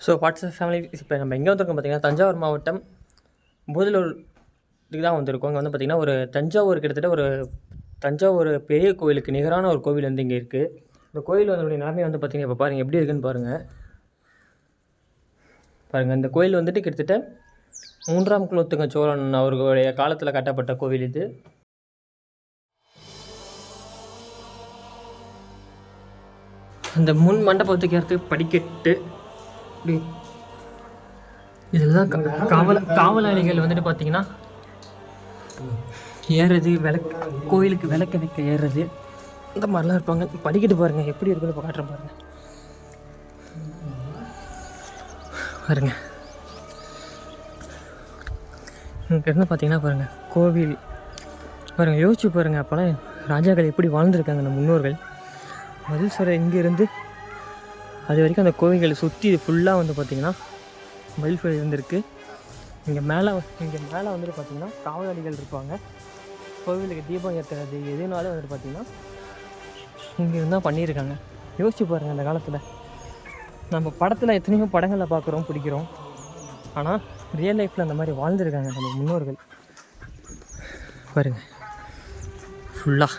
So WhatsApp family இப்போ நம்ம எங்கே வந்திருக்கோம் பார்த்திங்கன்னா தஞ்சாவூர் மாவட்டம் பூதலூர் இதுக்கு தான் வந்திருக்கோம். இங்கே வந்து பார்த்திங்கன்னா ஒரு தஞ்சாவூர் கிட்டத்தட்ட ஒரு தஞ்சாவூர் பெரிய கோவிலுக்கு நிகரான ஒரு கோவில் வந்து இங்கே இருக்குது இந்த கோயில் வந்து நிலைமை வந்து பார்த்திங்கன்னா இப்போ பாருங்கள் எப்படி இருக்குன்னு பாருங்கள் பாருங்கள் இந்த கோயில் வந்துட்டு கிட்டத்தட்ட மூன்றாம் குலோத்துங்க சோழன் அவர்களுடைய காலத்தில் கட்டப்பட்ட கோவில் இது. அந்த முன் மண்டபத்துக்கு ஏறத்துக்கு படிக்கட்டு இப்படி இதெல்லாம் காவல காவலாளிகள் வந்துட்டு பார்த்தீங்கன்னா ஏறுறது விளக்கு கோயிலுக்கு விளக்கு வைக்க ஏறுறது இந்த மாதிரிலாம் இருப்பாங்க. படிக்கட்டு பாருங்க எப்படி இருக்குன்னு இப்போ காட்டுறேன் பாருங்க. பாருங்க. இங்கேருந்து பார்த்தீங்கன்னா பாருங்க கோவில். பாருங்க யோசிச்சு பாருங்க அப்போலாம் ராஜாக்கள் எப்படி வாழ்ந்துருக்காங்க நம்ம முன்னோர்கள். மதுசுரை இங்கேருந்து அது வரைக்கும் அந்த கோவில்களை சுற்றி இது ஃபுல்லாக வந்து பார்த்திங்கன்னா மயில்ஃபை இருந்திருக்கு. இங்கே மேலே இங்கே மேலே வந்துட்டு பார்த்திங்கன்னா காவலாளிகள் இருப்பாங்க. கோவிலுக்கு தீபம் ஏற்றுறது எதுனாலும் வந்துட்டு பார்த்திங்கன்னா இங்கே இருந்தால் பண்ணியிருக்காங்க யோசிச்சு பாருங்கள் அந்த காலத்தில். நம்ம படத்தில் எத்தனையோ படங்களில் பார்க்குறோம் பிடிக்கிறோம். ஆனால் ரியல் லைஃப்பில் அந்த மாதிரி வாழ்ந்துருக்காங்க நம்ம முன்னோர்கள். பாருங்கள் ஃபுல்லாக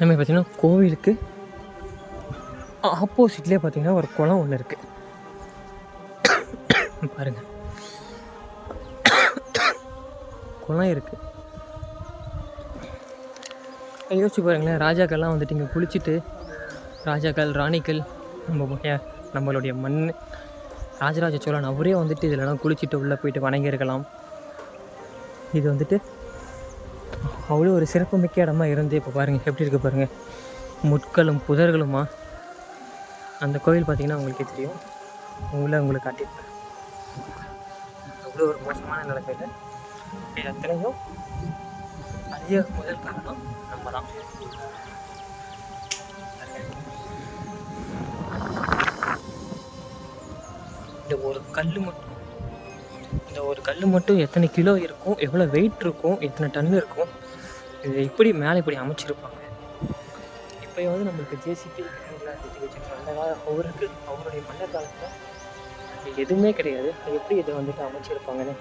அதுமாதிரி பார்த்தீங்கன்னா கோவிலுக்கு ஆப்போசிட்லேயே பார்த்தீங்கன்னா ஒரு குளம் ஒன்று இருக்குது பாருங்கள் குளம் இருக்குது யோசிச்சு பாருங்களேன் ராஜாக்கள்லாம் வந்துட்டு இங்கே குளிச்சுட்டு ராஜாக்கள் ராணிகள் நம்ம நம்மளுடைய மண் ராஜராஜ சோழன் அவரே வந்துட்டு இதிலலாம் குளிச்சுட்டு உள்ளே போயிட்டு வணங்கியிருக்கலாம். இது வந்துட்டு அவ்வளோ ஒரு சிறப்புமிக்க இடமா இருந்து இப்போ பாருங்கள் எப்படி இருக்குது பாருங்கள் முட்களும் புதர்களுமா? அந்த கோவில் பார்த்தீங்கன்னா உங்களுக்கே தெரியும். உங்களை உங்களுக்கு காட்டியிருப்பேன் அவ்வளோ ஒரு மோசமான நிலைமையில் இது அத்தனையும் அதிக முதல் காரணம் நம்ம தான் இந்த ஒரு கல் மட்டும் இந்த ஒரு கல் மட்டும் எத்தனை கிலோ இருக்கும் எவ்வளோ வெயிட் இருக்கும் எத்தனை டன் இருக்கும் இது இப்படி மேலே இப்படி அமைச்சிருப்பாங்க. இப்போ வந்து நம்மளுக்கு ஜேசிபி அந்த கால அவருக்கு அவருடைய மன்ன காலத்தில் எதுவுமே கிடையாது. எப்படி இதை வந்துட்டு அமைச்சிருப்பாங்கன்னு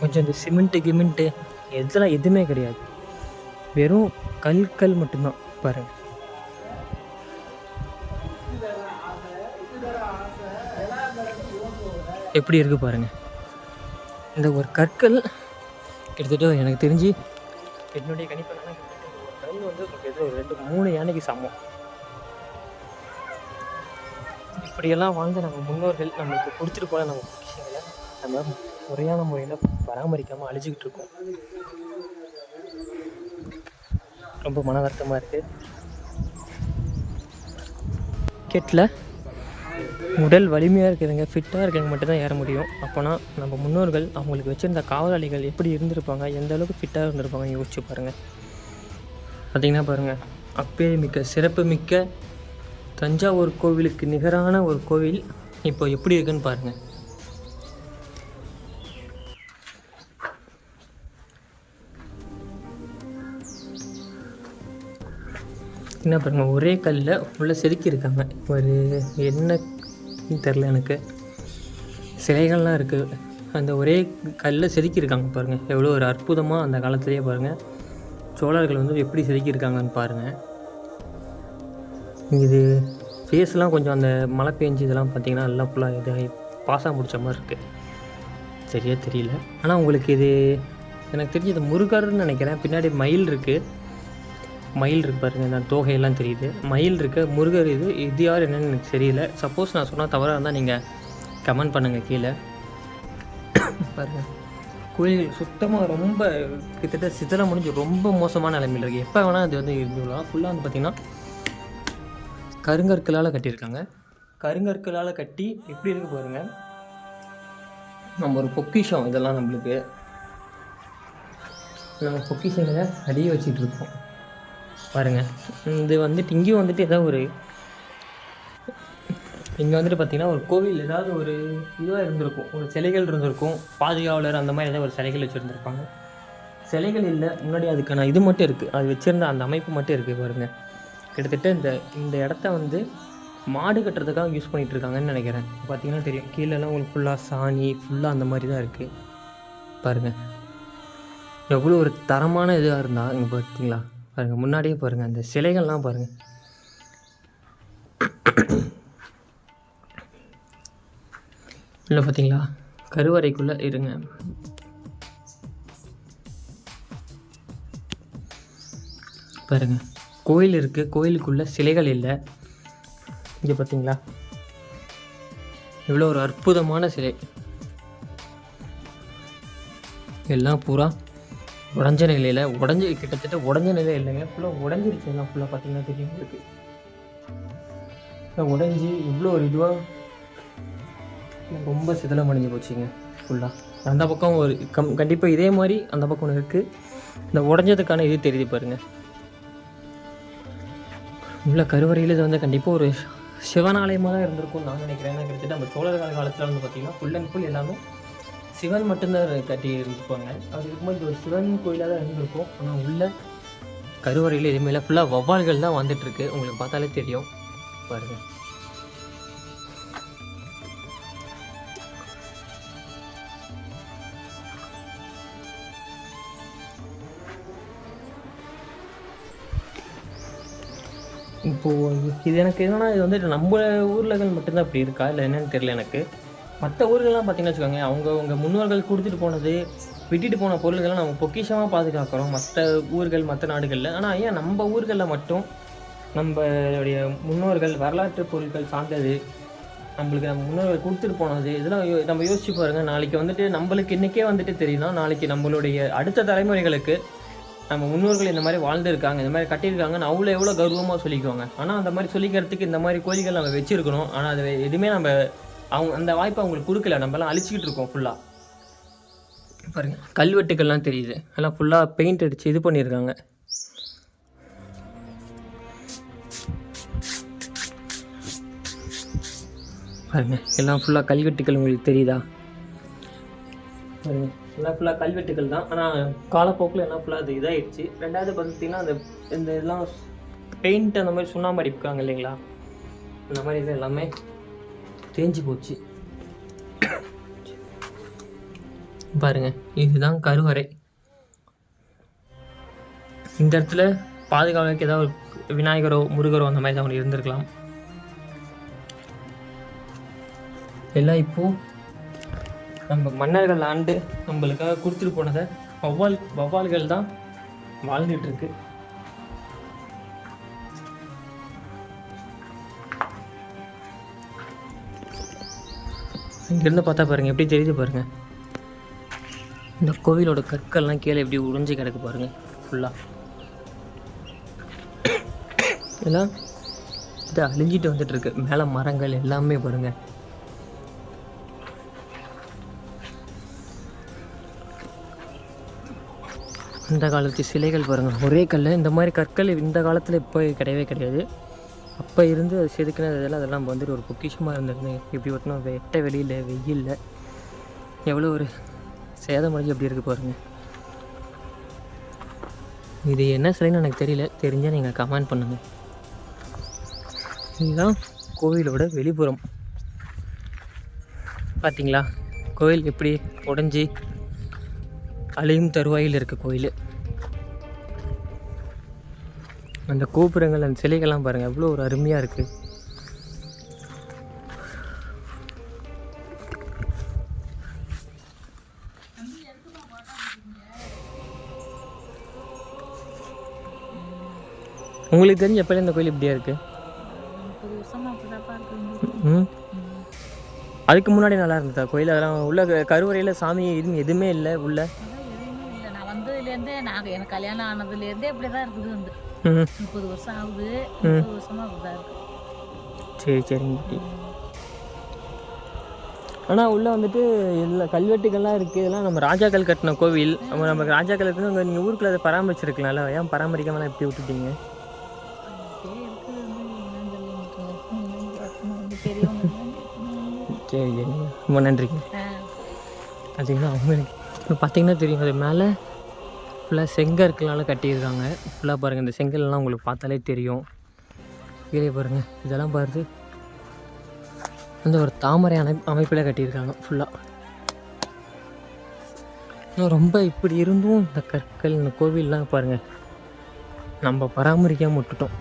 கொஞ்சம் இந்த சிமெண்ட்டு கிமெண்ட்டு இதெல்லாம் எதுவுமே கிடையாது. வெறும் கல் கல் மட்டும்தான் பாருங்கள் எப்படி இருக்குது பாருங்கள் இந்த ஒரு கற்கள் கிட்டத்தட்ட எனக்கு தெரிஞ்சு என்னுடைய கணிப்பு என்னன்னா கிட்டத்தட்ட வந்து உங்களுக்கு ஏதோ ஒரு ரெண்டு மூணு யானைக்கு சமம். இப்படியெல்லாம் வாழ்ந்த நம்ம முன்னோர்கள் நம்மளுக்கு கொடுத்துட்டு போன நம்ம விஷயங்களை நம்ம முறையான முறையில் பராமரிக்காமல் அழிஞ்சிக்கிட்டு இருக்கோம். ரொம்ப மன வருத்தமாக இருக்குது கிரிக்கெட்டில் உடல் வலிமையாக இருக்கிறவங்க ஃபிட்டாக இருக்கிறவங்க மட்டும்தான் ஏற முடியும். அப்போனா நம்ம முன்னோர்கள் அவங்களுக்கு வச்சுருந்த காவலாளிகள் எப்படி இருந்திருப்பாங்க? எந்த அளவுக்கு ஃபிட்டாக இருந்திருப்பாங்க யோசிச்சு பாருங்கள் பார்த்தீங்கன்னா பாருங்கள் அப்பே மிக்க சிறப்பு மிக்க தஞ்சாவூர் கோவிலுக்கு நிகரான ஒரு கோவில் இப்போ எப்படி இருக்குன்னு பாருங்கள் என்ன பாருங்கள் ஒரே கல்லில் உள்ள செதுக்கியிருக்காங்க. ஒரு என்ன தெரில எனக்கு. சிலைகள்லாம் இருக்குது அந்த ஒரே கல்லில் செதுக்கியிருக்காங்க பாருங்கள் எவ்வளோ ஒரு அற்புதமாக அந்த காலத்துலேயே பாருங்கள் சோழர்கள் வந்து எப்படி செதுக்கியிருக்காங்கன்னு பாருங்கள் இது ஃபேஸ்லாம் கொஞ்சம் அந்த மழை பெஞ்சு இதெல்லாம் பார்த்தீங்கன்னா எல்லாம் ஃபுல்லாக இதாகி பாசம் பிடிச்ச மாதிரி இருக்குது சரியாக தெரியல. ஆனால் உங்களுக்கு இது எனக்கு தெரிஞ்சு இது முருகர்னு நினைக்கிறேன். பின்னாடி மயில் இருக்குது மயில் இருக்கு பாருங்க இந்த தோகையெல்லாம் தெரியுது. மயில் இருக்க முருகர் இது இது யார் என்னன்னு எனக்கு தெரியல. சப்போஸ் நான் சொன்னால் தவறாக இருந்தால் நீங்கள் கமெண்ட் பண்ணுங்கள் கீழே. பாருங்கள் கோயில்கள் சுத்தமாக ரொம்ப கிட்டத்தட்ட சிதற முடிஞ்சு ரொம்ப மோசமான நிலைமையில் இருக்குது எப்போ வேணால் அது வந்து இருந்துக்கலாம் ஃபுல்லாக வந்து பார்த்திங்கன்னா கருங்கற்களால் கட்டியிருக்காங்க. கருங்கற்களால் கட்டி எப்படி இருக்கு பாருங்கள் நம்ம ஒரு பொக்கிஷம் இதெல்லாம் நம்மளுக்கு. நம்ம பொக்கிஷங்களை அடியே வச்சுட்டு இருக்கோம். பாருங்க. இது வந்துட்டு இங்கேயும் வந்துட்டு ஏதோ ஒரு இங்கே வந்துட்டு பார்த்தீங்கன்னா ஒரு கோவில் ஏதாவது ஒரு இதுவாக இருந்திருக்கும். ஒரு சிலைகள் இருந்திருக்கும். பாதுகாவலர் அந்த மாதிரி ஏதாவது ஒரு சிலைகள் வச்சுருந்துருப்பாங்க. சிலைகள் இல்லை முன்னாடி அதுக்கான இது மட்டும் இருக்குது அது வச்சுருந்த அந்த அமைப்பு மட்டும் இருக்குது பாருங்கள் கிட்டத்தட்ட இந்த இந்த இடத்த வந்து மாடு கட்டுறதுக்காக யூஸ் பண்ணிகிட்டு இருக்காங்கன்னு நினைக்கிறேன். பார்த்தீங்கன்னா தெரியும். கீழெல்லாம் உங்களுக்கு ஃபுல்லாக சாணி ஃபுல்லாக அந்த மாதிரி தான் இருக்குது பாருங்கள் எவ்வளோ ஒரு தரமான இதாக இருந்தால் இங்கே பார்த்தீங்களா பாருங்கள் முன்னாடியே பாருங்கள் அந்த சிலைகள்லாம் பாருங்கள் இல்லை பார்த்தீங்களா கருவறைக்குள்ளே இருங்க. பாருங்க கோயில் இருக்குது கோயிலுக்குள்ளே சிலைகள் இல்லை. இங்கே பார்த்தீங்களா இவ்வளோ ஒரு அற்புதமான சிலை. எல்லாம் பூரா உடஞ்ச நிலையில் உடஞ்சி கிட்டத்தட்ட உடஞ்ச நிலை இல்லைங்க. ஃபுல்லாக உடஞ்சிருச்சு எல்லாம் ஃபுல்லாக பார்த்தீங்கன்னா தெரியும் உங்களுக்கு. உடஞ்சி இவ்வளோ ஒரு இதுவாக ரொம்ப சிதலம் அடைஞ்சு போச்சுங்க. ஃபுல்லாக அந்த பக்கம் ஒரு கம் கண்டிப்பாக இதே மாதிரி அந்த பக்கம் ஒன்று இருக்குது இந்த உடஞ்சதுக்கான இது தெரியுது பாருங்க. உள்ள கருவறையில் இது வந்து கண்டிப்பாக ஒரு சிவனாலயமாக தான் இருந்திருக்கும்னு நான் நினைக்கிறேன். கிட்டத்தட்ட நம்ம சோழர் காலத்தில் வந்து பார்த்திங்கன்னா ஃபுல் அண்ட் ஃபுல் எல்லாமே சிவன் மட்டும்தான் கட்டி இருப்பாங்க அது இருக்கும்போது இது ஒரு சிவன் கோயிலாக தான் இருந்திருக்கும். ஆனால் உள்ள கருவறையில் எதுவுமே இல்லை ஃபுல்லாக வவ்வால்கள் தான் வந்துட்டுருக்கு. உங்களுக்கு பார்த்தாலே தெரியும். பாருங்கள் இப்போது இது எனக்கு என்னன்னா இது வந்துட்டு நம்ம ஊரில் மட்டும்தான் இப்படி இருக்கா? இல்லை என்னென்னு தெரியல எனக்கு. மற்ற ஊர்கள்லாம் பார்த்தீங்கன்னு வச்சுக்கோங்க அவங்க அவங்க முன்னோர்கள் கொடுத்துட்டு போனது விட்டுட்டு போன பொருள்களை நம்ம பொக்கிஷமாக பாதுகாக்கிறோம் மற்ற ஊர்கள் மற்ற நாடுகளில். ஆனால் ஏன் நம்ம ஊர்களில் மட்டும் நம்மளுடைய முன்னோர்கள் வரலாற்று பொருட்கள் சார்ந்தது நம்மளுக்கு நம்ம முன்னோர்கள் கொடுத்துட்டு போனது இதெல்லாம் யோ- நம்ம யோசிச்சு பாருங்கள் நாளைக்கு வந்துட்டு நம்மளுக்கு இன்றைக்கே வந்துட்டு தெரியும்னா நாளைக்கு நம்மளுடைய அடுத்த தலைமுறைகளுக்கு நம்ம முன்னோர்கள் இந்த மாதிரி வாழ்ந்துருக்காங்க இந்த மாதிரி கட்டியிருக்காங்கன்னு அவ்வளோ எவ்வளோ கௌரவமாக சொல்லிக்குவாங்க. ஆனால் அந்த மாதிரி சொல்லிக்கிறதுக்கு இந்த மாதிரி கோயில்கள் நம்ம வச்சுருக்கணும். ஆனால் அது எதுவுமே நம்ம அவங்க அந்த வாய்ப்பை அவங்களுக்கு கொடுக்கல. நம்மலாம் அழிச்சிக்கிட்டு இருக்கோம் ஃபுல்லாக பாருங்க கல்வெட்டுக்கள்லாம் தெரியுது. எல்லாம் ஃபுல்லாக பெயிண்ட் அடித்து இது பண்ணியிருக்காங்க. பாருங்க எல்லாம் ஃபுல்லாக கல்வெட்டுக்கள் உங்களுக்கு தெரியுதா? பாருங்க எல்லாம் ஃபுல்லாக கல்வெட்டுகள் தான். ஆனால் காலப்போக்கில் எல்லாம் ஃபுல்லாக அது இதாகிடுச்சு ரெண்டாவது பார்த்தீங்கன்னா அந்த இந்த இதெல்லாம் பெயிண்ட் அந்த மாதிரி சுண்ணாம்பு அடிப்பாங்க இல்லைங்களா? அந்த மாதிரி இது எல்லாமே தேஞ்சு போச்சு. பாருங்க இதுதான் கருவறை. இந்த இடத்துல பாதுகாவலுக்கு ஏதாவது ஒரு விநாயகரோ முருகரோ அந்த மாதிரி தான் இருந்திருக்கலாம். எல்லாம் இப்போ நம்ம மன்னர்கள் ஆண்டு நம்மளுக்காக கொடுத்துட்டு போனதை வௌவால் வௌவால்கள் தான் வாழ்ந்துட்டு இங்கேருந்து பார்த்தா பாருங்க எப்படி தெரியுது பாருங்க. இந்த கோவிலோட கற்கள்லாம் கீழே எப்படி உடைஞ்சு கிடக்கு பாருங்க ஃபுல்லாக இதெல்லாம் இது அழிஞ்சிட்டு வந்துட்டு இருக்கு. மேலே மரங்கள் எல்லாமே பாருங்க. அந்த காலத்து சிலைகள் பாருங்கள் ஒரே கல் இந்த மாதிரி கற்கள் இந்த காலத்தில் இப்போ கிடையவே கிடையாது. அப்போ இருந்து அது செதுக்கினது இதெல்லாம் அதெல்லாம் வந்துட்டு ஒரு பொக்கிஷமாக இருந்திருந்து இப்படி ஒட்டினா வெட்ட வெளியில் வெயிலில் எவ்வளோ ஒரு சேதம் அடைஞ்சு அப்படி இருக்குது பாருங்கள் இது என்ன சிலைன்னு எனக்கு தெரியல. தெரிஞ்சால் நீங்கள் கமெண்ட் பண்ணுங்கள் இதுதான் கோவிலோட வெளிப்புறம். பார்த்தீங்களா கோவில் எப்படி உடஞ்சி அழியும் தருவாயில் இருக்க கோயில் அந்த கோபுரங்கள் அந்த சிலைகள்லாம் பாருங்கள் எவ்வளோ ஒரு அருமையாக இருக்குது உங்களுக்கு தெரிஞ்ச எப்போல இந்த கோயில் இப்படியா இருக்கு? அதுக்கு முன்னாடி நல்லா இருந்ததா கோயில்? அதெல்லாம் உள்ள கருவறையில் சாமி எதுவும் எதுவுமே இல்லை உள்ள? நான் வந்ததுலேருந்தே நான் எனக்கு கல்யாணம் ஆனதுலேருந்தே இப்படி தான் இருக்குது வந்து. முப்பது வருஷம் ஆகுது. முப்பது வருஷமா அப்படிதான் இருக்கு. சரி சரிங்க பாட்டி ஆனால் உள்ளே வந்துட்டு எல்லா கல்வெட்டுகள்லாம் இருக்குது இதெல்லாம் நம்ம ராஜாக்கள் கட்டின கோவில். நம்ம நமக்கு ராஜாக்கள் இருக்குன்னு உங்கள் நீங்கள் ஊருக்குள்ள அதை பராமரிச்சிருக்கலாம்ல? ஏன் பராமரிக்காமலாம் எப்படி விட்டுட்டீங்க? இருக்குது. சரி சரிங்க. ரொம்ப நன்றிங்க. பார்த்தீங்கன்னா அவங்களுக்கு இப்போ பார்த்தீங்கன்னா தெரியும். அது மேலே ஃபுல்லாக செங்கற்களால் கட்டியிருக்காங்க. ஃபுல்லாக பாருங்கள் இந்த செங்கல்லாம் உங்களுக்கு பார்த்தாலே தெரியும். கீழே பாருங்கள் இதெல்லாம் பாருது. வந்து ஒரு தாமரை அமை அமைப்பில் கட்டியிருக்காங்க ஃபுல்லாக இன்னும் ரொம்ப இப்படி இருந்தும் இந்த கற்கள் இந்த கோவில்லாம் பாருங்கள் நம்ம பராமரிக்காமல் விட்டுட்டோம்.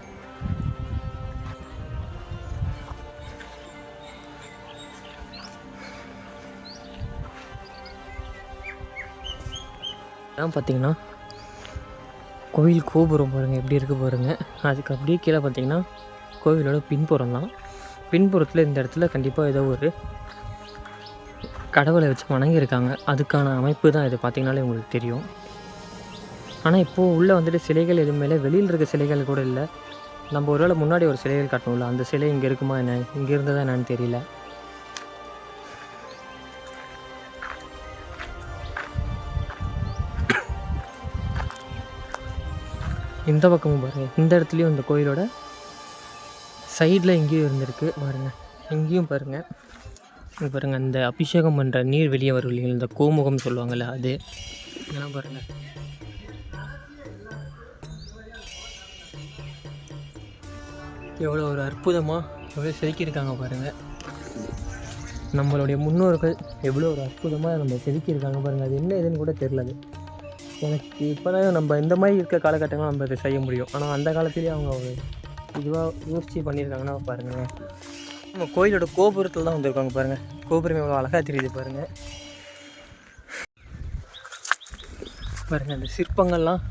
பார்த்தீங்கன்னா கோவில் கோபுரம் பாருங்கள் எப்படி இருக்கு பாருங்கள் அதுக்கு அப்படியே கீழே பார்த்தீங்கன்னா கோவிலோட பின்புறம் தான். பின்புறத்தில் இந்த இடத்துல கண்டிப்பாக ஏதோ ஒரு கடவுளை வச்சு வணங்கியிருக்காங்க. அதுக்கான அமைப்பு தான் இது பார்த்தீங்கனாலே உங்களுக்கு தெரியும். ஆனால் இப்போது உள்ளே வந்துட்டு சிலைகள் எதுவுமே இல்லை. வெளியில் இருக்க சிலைகள் கூட இல்லை. நம்ம ஒருவேளை முன்னாடி ஒரு சிலைகள் காட்டணும்ல? அந்த சிலை இங்கே இருக்குமா என்ன? இங்கே இருந்ததா என்னன்னு தெரியல. இந்த பக்கமும் பாருங்கள் இந்த இடத்துலையும் இந்த கோயிலோட சைடில் எங்கேயும் இருந்திருக்கு. பாருங்கள் இங்கேயும் பாருங்கள் இங்க பாருங்கள் அந்த அபிஷேகம் பண்ணுற நீர் வெளியே வரும் இல்லைங்களா? இந்த கோமுகம் சொல்லுவாங்கள்ல அது. இதெல்லாம் பாருங்கள் எவ்வளோ ஒரு அற்புதமாக எவ்வளோ செதுக்கியிருக்காங்க பாருங்கள் நம்மளுடைய முன்னோர்கள் எவ்வளோ ஒரு அற்புதமாக நம்ம செதுக்கியிருக்காங்க பாருங்கள் அது என்ன இதுன்னு கூட தெரில அது. எனக்கு இப்போ தான் நம்ம இந்த மாதிரி இருக்க காலகட்டங்கள் நம்ம இதை செய்ய முடியும். ஆனால் அந்த காலத்துலேயே அவங்க ஒரு இதுவாக யோசித்து பண்ணியிருக்காங்கன்னா பாருங்கள் நம்ம கோயிலோட கோபுரத்தில் தான் வந்திருக்காங்க பாருங்கள் கோபுரம் எவ்வளோ அழகாக தெரியுது பாருங்கள் பாருங்கள் அந்த சிற்பங்கள்லாம்.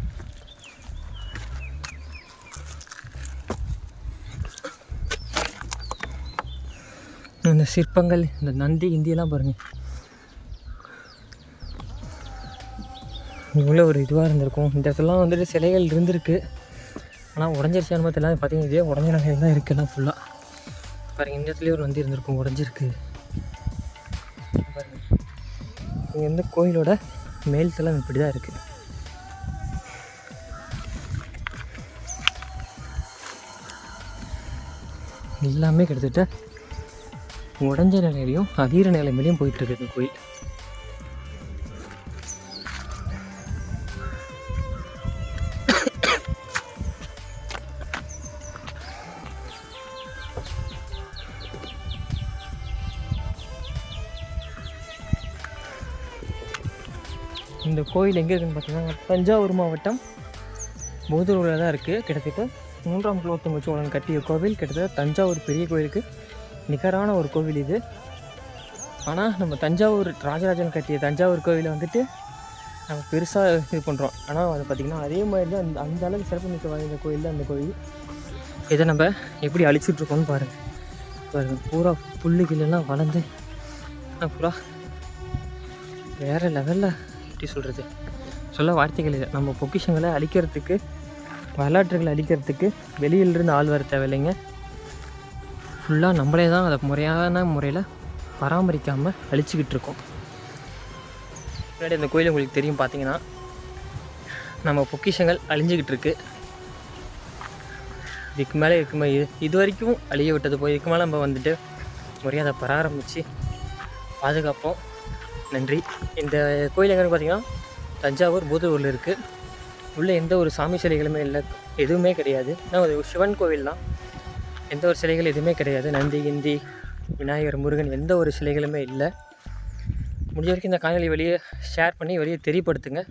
இந்த சிற்பங்கள் இந்த நந்தி இந்தியெல்லாம் பாருங்கள் இவ்வளோ ஒரு இதுவாக இருந்திருக்கும். இந்த இடத்துலலாம் வந்துட்டு சிலைகள் இருந்திருக்கு. ஆனால் உடஞ்சிருச்சு அனுபவத்தில் பார்த்தீங்கன்னா இதே உடஞ்ச நிலையில் தான் இருக்குல்லாம் ஃபுல்லாக பாருங்க இந்த இடத்துலேயே ஒரு வந்து இருந்திருக்கும் உடஞ்சிருக்கு. பாருங்க. இங்கே வந்து கோயிலோட மேல் தளம் இப்படி தான் இருக்குது எல்லாமே கிட்டத்தட்ட உடஞ்ச நிலையிலையும் அதீர நிலைமையிலையும் போயிட்டுருக்குது இந்த கோயில். கோயில் எங்கே இருக்குதுன்னு பார்த்தீங்கன்னா தஞ்சாவூர் மாவட்டம் மூதூரில் தான் இருக்குது கிட்டத்தட்ட மூன்றாம் குலோத்துங்க சோழன் கட்டிய கோவில் கிட்டத்தட்ட தஞ்சாவூர் பெரிய கோயிலுக்கு நிகரான ஒரு கோவில் இது. ஆனால் நம்ம தஞ்சாவூர் ராஜராஜன் கட்டிய தஞ்சாவூர் கோவிலை வந்துட்டு நம்ம பெருசாக இது பண்ணுறோம் ஆனால் அது பார்த்திங்கன்னா அதே மாதிரி தான் அந்த அந்த அளவுக்கு சிறப்புமிக்க வாய்ந்த கோயில் தான் அந்த கோயில். இதை நம்ம எப்படி அழிச்சிட்ருக்கோம்னு பாருங்கள் பாருங்கள் பூரா புல்லுகளெல்லாம் வளர்ந்து பூரா வேறு லெவலில் எப்படி சொல்கிறது சொல்ல வார்த்தைகள் இல்லை. நம்ம பொக்கிஷங்களை அழிக்கிறதுக்கு வரலாற்றுகளை அழிக்கிறதுக்கு வெளியிலிருந்து ஆள் வர தேவையில்லைங்க. ஃபுல்லாக நம்மளே தான் அதை முறையான முறையில் பராமரிக்காமல் அழிச்சிக்கிட்டு இருக்கோம். முன்னாடி அந்த கோயில் உங்களுக்கு தெரியும் பார்த்தீங்கன்னா நம்ம பொக்கிஷங்கள் அழிஞ்சிக்கிட்டு இருக்கு. இதுக்கு மேலே இருக்குமே இது இது வரைக்கும் அழிய விட்டது போய் இதுக்கு மேலே நம்ம வந்துட்டு முறையாக அதை பராமரித்து பாதுகாப்போம். நன்றி. இந்த கோயில் எங்கன்னு பார்த்தீங்கன்னா தஞ்சாவூர் பூதூரில் இருக்குது உள்ளே எந்த ஒரு சாமி சிலைகளுமே இல்லை எதுவுமே கிடையாது. ஆனால் ஒரு சிவன் கோவில் தான். எந்த ஒரு சிலைகள் எதுவுமே கிடையாது. நந்தி கிந்தி விநாயகர் முருகன் எந்த ஒரு சிலைகளுமே இல்லை. முடிஞ்ச வரைக்கும் இந்த காணொலி வெளியே ஷேர் பண்ணி வெளியே தெரியப்படுத்துங்க.